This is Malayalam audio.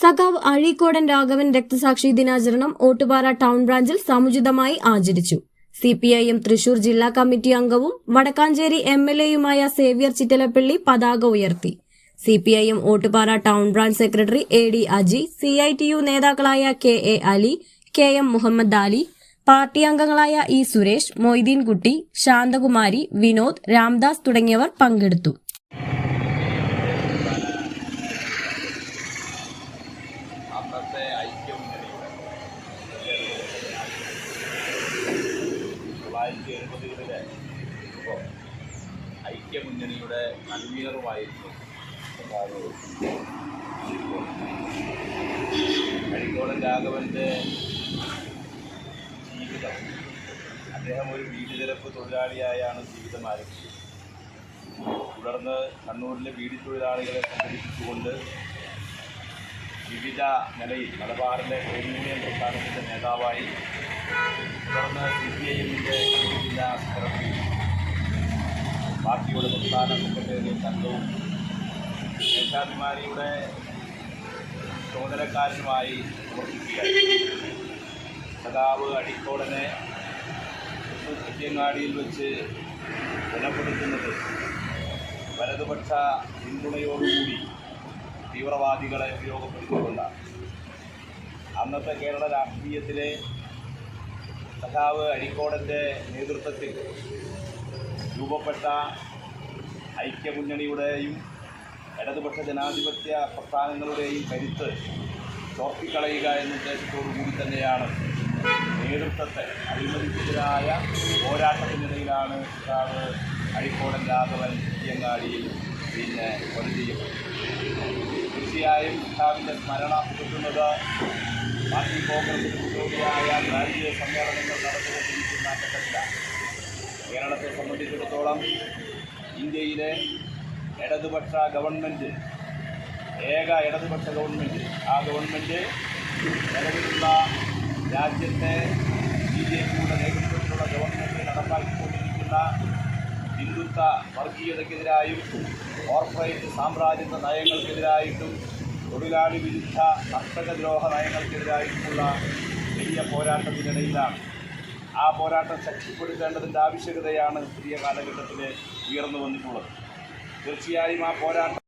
സഖാവ് അഴീക്കോടൻ രാഘവൻ രക്തസാക്ഷി ദിനാചരണം ഓട്ടുപാറ ടൗൺ ബ്രാഞ്ചിൽ സമുചിതമായി ആചരിച്ചു. C P I M Thrissur ജില്ലാ കമ്മിറ്റി അംഗവും വടക്കാഞ്ചേരി എം എൽ എയുമായ സേവ്യർ ചിറ്റലപ്പള്ളി പതാക ഉയർത്തി. C P I M Ottupara town branch secretary A D Aji C I T U നേതാക്കളായ K A Ali K M Muhammad Ali party അംഗങ്ങളായ ഇ സുരേഷ് മൊയ്തീൻകുട്ടി ശാന്തകുമാരി വിനോദ് രാംദാസ് തുടങ്ങിയവർ പങ്കെടുത്തു. അന്നത്തെ ഐക്യമുന്നണിയുടെ തൊള്ളായിരത്തി എഴുപതുകളിലെ ഇപ്പോൾ ഐക്യമുന്നണിയുടെ കൺവീനറുമായിരുന്നു കഴിക്കോടൻ രാഘവന്റെ ജീവിതം. അദ്ദേഹം ഒരു വീട് തിരപ്പ് തൊഴിലാളിയായാണ് ജീവിതം ആരംഭിച്ചത്. തുടർന്ന് കണ്ണൂരിലെ വീടി തൊഴിലാളികളെ സംഘടിപ്പിച്ചുകൊണ്ട് വിവിധ നിലയിൽ മലബാറിലെ ട്രേഡ് യൂണിയൻ പ്രസ്ഥാനത്തിന്റെ നേതാവായി തുടർന്ന് സി പി ഐ എമ്മിന്റെ ജില്ലാ സെക്രട്ടറി പാർട്ടിയുടെ പ്രസ്ഥാന സെക്രട്ടേറിയൽ സംഘവും ദേശാഭിമാനിയുടെ ചുമതലക്കാരനുമായി പ്രവർത്തിക്കുകയായി അടിക്കോടനെ കുറ്റിയങ്ങാടിയിൽ വെച്ച് ബലപ്പെടുത്തുന്നത് വലതുപക്ഷ പിന്തുണയോടുകൂടി തീവ്രവാദികളെ ഉപയോഗപ്പെടുത്തിക്കൊണ്ടാണ് അന്നത്തെ കേരള രാഷ്ട്രീയത്തിലെ സഖാവ് അഴിക്കോടന്റെ നേതൃത്വത്തിൽ രൂപപ്പെട്ട ഐക്യമുന്നണിയുടെയും ഇടതുപക്ഷ ജനാധിപത്യ പ്രസ്ഥാനങ്ങളുടെയും കരുത്ത് ചോർത്തിക്കളയുക എന്ന ഉദ്ദേശത്തോടു കൂടി തന്നെയാണ് നേതൃത്വത്തെ അഴിമതിക്കെതിരായ പോരാട്ടത്തിനിടയിലാണ് സഖാവ് അഴിക്കോടൻ രാഘവൻ കുറ്റിയങ്ങാടിയിൽ പിന്നെ കൊല ചെയ്യപ്പെട്ടത് തീർച്ചയായും സഖാവിന്റെ സ്മരണ പുതുക്കുന്നത് പാർട്ടി കോൺഗ്രസിന് മുന്നോടിയായ ദാരിദ്ര്യ സമ്മേളനങ്ങൾ നടന്നുകൊണ്ടിരിക്കുന്ന ഘട്ടത്തിലാണ് കേരളത്തെ സംബന്ധിച്ചിടത്തോളം ഇന്ത്യയിലെ ഇടതുപക്ഷ ഗവൺമെന്റ് ഏക ഇടതുപക്ഷ ഗവൺമെന്റ് ആ ഗവൺമെന്റ് നിലവിലുള്ള രാജ്യത്തെ ബി ജെ പിയുടെ നേതൃത്വത്തിലുള്ള ഗവൺമെന്റ് നടപ്പാക്കിക്കൊണ്ടിരിക്കുന്ന ഹിന്ദുത്വ വർഗീയതയ്ക്കെതിരായും കോർപ്പറേറ്റ് സാമ്രാജ്യത്വ നയങ്ങൾക്കെതിരായിട്ടും തൊഴിലാളി വിരുദ്ധ കർഷകദ്രോഹ നയങ്ങൾക്കെതിരായിട്ടുമുള്ള വലിയ പോരാട്ടത്തിനിടയിലാണ് ആ പോരാട്ടം ശക്തിപ്പെടുത്തേണ്ടതിന്റെ ആവശ്യകതയാണ് പുതിയ കാലഘട്ടത്തിൽ ഉയർന്നു വന്നിട്ടുള്ളത്. തീർച്ചയായും ആ പോരാട്ടം